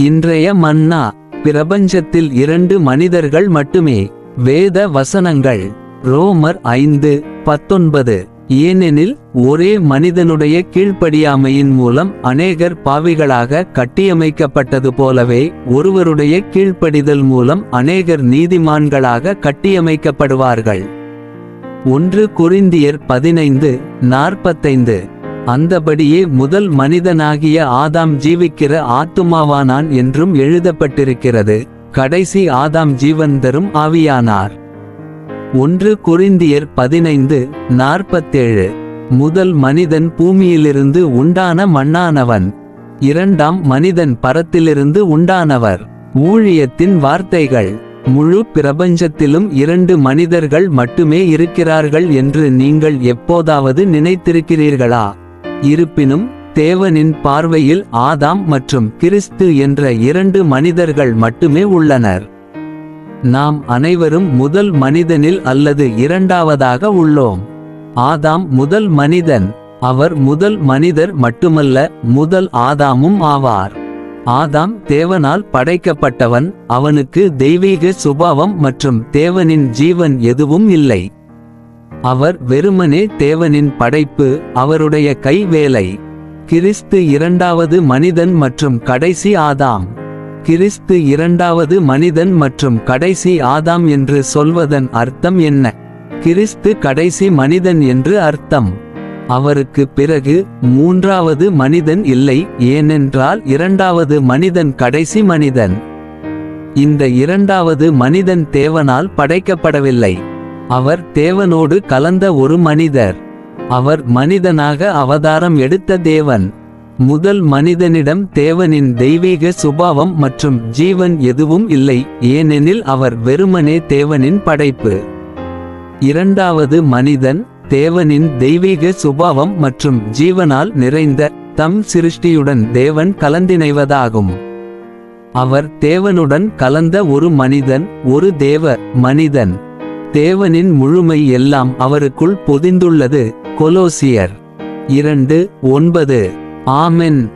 இன்றைய மன்னா பிரபஞ்சத்தில் இரண்டு மனிதர்கள் மட்டுமே. வேத வசனங்கள் ரோமர் ஐந்து பத்தொன்பது. ஏனெனில் ஒரே மனிதனுடைய கீழ்ப்படியாமையின் மூலம் அநேகர் பாவிகளாக கட்டியமைக்கப்பட்டது போலவே ஒருவருடைய கீழ்ப்படிதல் மூலம் அநேகர் நீதிமான்களாக கட்டியமைக்கப்படுவார்கள். ஒன்று குறிந்தியர் பதினைந்து நாற்பத்தைந்து. அந்தபடியே முதல் மனிதனாகிய ஆதாம் ஜீவிக்கிற ஆத்துமாவானான் என்றும் எழுதப்பட்டிருக்கிறது. கடைசி ஆதாம் ஜீவன் தரும் ஆவியானார். ஒன்று குறிந்தியர் பதினைந்து நாற்பத்தேழு. முதல் மனிதன் பூமியிலிருந்து உண்டான மண்ணானவன். இரண்டாம் மனிதன் பரத்திலிருந்து உண்டானவர். ஊழியத்தின் வார்த்தைகள். முழு பிரபஞ்சத்திலும் இரண்டு மனிதர்கள் மட்டுமே இருக்கிறார்கள் என்று நீங்கள் எப்போதாவது நினைத்திருக்கிறீர்களா? இருப்பினும் தேவனின் பார்வையில் ஆதாம் மற்றும் கிறிஸ்து என்ற இரண்டு மனிதர்கள் மட்டுமே உள்ளனர். நாம் அனைவரும் முதல் மனிதனில் அல்லது இரண்டாவதாக உள்ளோம். ஆதாம் முதல் மனிதன் அவர் முதல் மனிதர் மட்டுமல்ல முதல் ஆதாமும் ஆவார். ஆதாம் தேவனால் படைக்கப்பட்டவன் அவனுக்கு தெய்வீக சுபாவம் மற்றும் தேவனின் ஜீவன் எதுவும் இல்லை. அவர் வெறுமனே தேவனின் படைப்பு அவருடைய கைவேலை. கிறிஸ்து இரண்டாவது மனிதன் மற்றும் கடைசி ஆதாம். கிறிஸ்து இரண்டாவது மனிதன் மற்றும் கடைசி ஆதாம் என்று சொல்வதன் அர்த்தம் என்ன? கிறிஸ்து கடைசி மனிதன் என்று அர்த்தம். அவருக்கு பிறகு மூன்றாவது மனிதன் இல்லை ஏனென்றால் இரண்டாவது மனிதன் கடைசி மனிதன். இந்த இரண்டாவது மனிதன் தேவனால் படைக்கப்படவில்லை. அவர் தேவனோடு கலந்த ஒரு மனிதர். அவர் மனிதனாக அவதாரம் எடுத்த தேவன். முதல் மனிதனிடம் தேவனின் தெய்வீக சுபாவம் மற்றும் ஜீவன் எதுவும் இல்லை ஏனெனில் அவர் வெறுமனே தேவனின் படைப்பு. இரண்டாவது மனிதன் தேவனின் தெய்வீக சுபாவம் மற்றும் ஜீவனால் நிறைந்த தம் சிருஷ்டியுடன் தேவன் கலந்திணைவதாகும். அவர் தேவனுடன் கலந்த ஒரு மனிதன் ஒரு தேவ மனிதன். தேவனின் முழுமை எல்லாம் அவருக்குள் பொதிந்துள்ளது. கொலோசியர் இரண்டு ஒன்பது. ஆமென்.